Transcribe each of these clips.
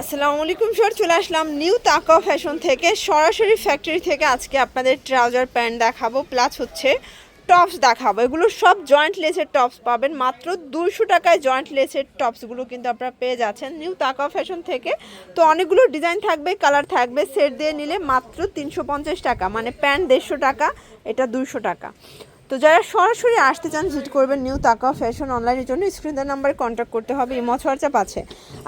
আসসালামু আলাইকুম স্যার, চলে আসলাম নিউ তাকা ফ্যাশন থেকে, সরাসরি ফ্যাক্টরি থেকে আজকে আপনাদের ট্রাউজার প্যান্ট দেখাবো, প্লাস হচ্ছে টপস দেখাবো। এগুলো সব জয়েন্ট লেসের টপস পাবেন, মাত্র দুশো টাকায় জয়েন্ট লেসের টপসগুলো কিন্তু আপনারা পেয়ে যাচ্ছেন নিউ তাকা ফ্যাশন থেকে। তো অনেকগুলো ডিজাইন থাকবে, কালার থাকবে, সেট দিয়ে নিলে মাত্র তিনশো পঞ্চাশ টাকা মানে প্যান্ট দেড়শো টাকা, এটা দুশো টাকা। তো যারা সরাসরি আসতে চান ভিজিট করবেন নিউ তাকা ফ্যাশন অনলাইনের জন্য। স্ক্রিনের নাম্বারে কন্ট্যাক্ট করতে হবে। ইমো হোয়াটসঅ্যাপ আছে।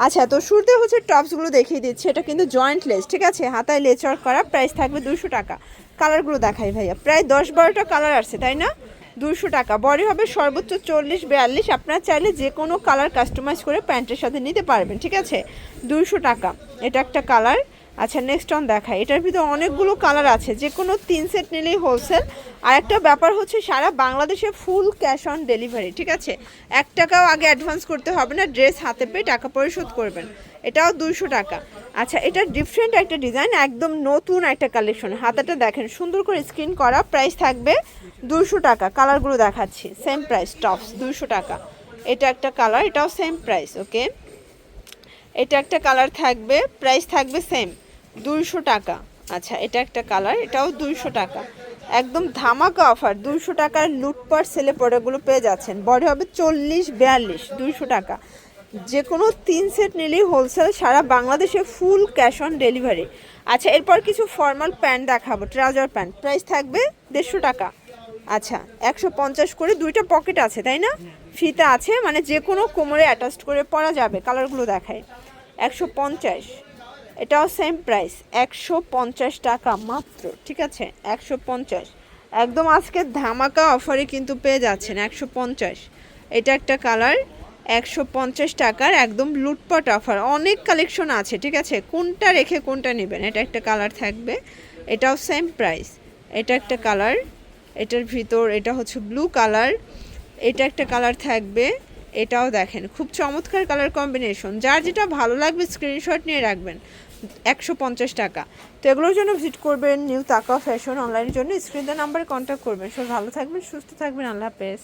আচ্ছা তো শুরুতে হচ্ছে টপসগুলো দেখিয়ে দিচ্ছি। এটা কিন্তু জয়েন্ট লেস ঠিক আছে? হাতায় লেস ওয়ার্ক করা প্রাইস থাকবে দুশো টাকা। কালারগুলো দেখাই ভাইয়া। প্রায় দশ বারোটা কালার আছে, তাই না? দুশো টাকা। বডি হবে সর্বোচ্চ চল্লিশ, বিয়াল্লিশ। আপনারা চাইলে যে কোনো কালার কাস্টমাইজ করে প্যান্টের সাথে নিতে পারবেন, ঠিক আছে? দুশো টাকা। এটা একটা কালার আচ্ছা নেক্সট অন দেখাই। এটার ভিতরে অনেকগুলো কালার আছে, যে কোনো তিন সেট নিলেই হোলসেল আর একটা ব্যাপার হচ্ছে সারা বাংলাদেশে ফুল ক্যাশ অন ডেলিভারি ঠিক আছে? এক টাকাও আগে অ্যাডভান্স করতে হবে না ড্রেস হাতে পেয়ে টাকা পরিশোধ করবেন। এটাও দুশো টাকা। আচ্ছা এটা ডিফারেন্ট একটা ডিজাইন একদম নতুন একটা কালেকশন হাতাটা দেখেন, সুন্দর করে স্ক্রিন করা প্রাইস থাকবে দুশো টাকা। কালারগুলো দেখাচ্ছি সেম প্রাইস টপস দুশো টাকা। এটা একটা কালার এটাও সেম প্রাইস ওকে এটা একটা কালার থাকবে প্রাইস থাকবে সেম দুইশো টাকা। আচ্ছা এটা একটা কালার, এটাও দুইশো টাকা। একদম ধামাকা অফার, দুইশো টাকার লুটপাট সেলে প্রোডাক্টগুলো পেয়ে যাচ্ছেন। বডি হবে চল্লিশ, বিয়াল্লিশ, দুইশো টাকা। যে কোনো তিন সেট নিলেই হোলসেল সারা বাংলাদেশে ফুল ক্যাশ অন ডেলিভারি আচ্ছা এরপর কিছু ফর্মাল প্যান্ট দেখাবো ট্রাউজার প্যান্ট। প্রাইস থাকবে দেড়শো টাকা। আচ্ছা একশো পঞ্চাশ করে দুইটা পকেট আছে, তাই না? ফিতা আছে মানে যে কোনো কোমরে অ্যাটাচড করে পরা যাবে কালারগুলো দেখায় একশো পঞ্চাশ। এটাও সেম প্রাইস একশো পঞ্চাশ টাকা মাত্র, ঠিক আছে? একশো পঞ্চাশ। একদম আজকে ধামাকা অফারে কিন্তু পেয়ে যাচ্ছেন, একশো পঞ্চাশ। এটা একটা কালার একশো পঞ্চাশ টাকার একদম লুটপাট অফার অনেক কালেকশন আছে, ঠিক আছে? কোনটা রেখে কোনটা নেবেন, এটা একটা কালার থাকবে। এটাও সেম প্রাইস এটা একটা কালার এটার ভিতর এটা হচ্ছে ব্লু কালার এটা একটা কালার থাকবে, এটাও দেখেন। খুব চমৎকার কালার কম্বিনেশন যার যেটা ভালো লাগবে স্ক্রিনশট নিয়ে রাখবেন। একশো পঞ্চাশ টাকা। তো এগুলোর জন্য ভিজিট করবেন, নিউ তাকা ফ্যাশন অনলাইনের জন্য। স্ক্রিনের নাম্বারে কন্ট্যাক্ট করবেন। সব ভালো থাকবেন, সুস্থ থাকবেন। আল্লাহ হাফেজ।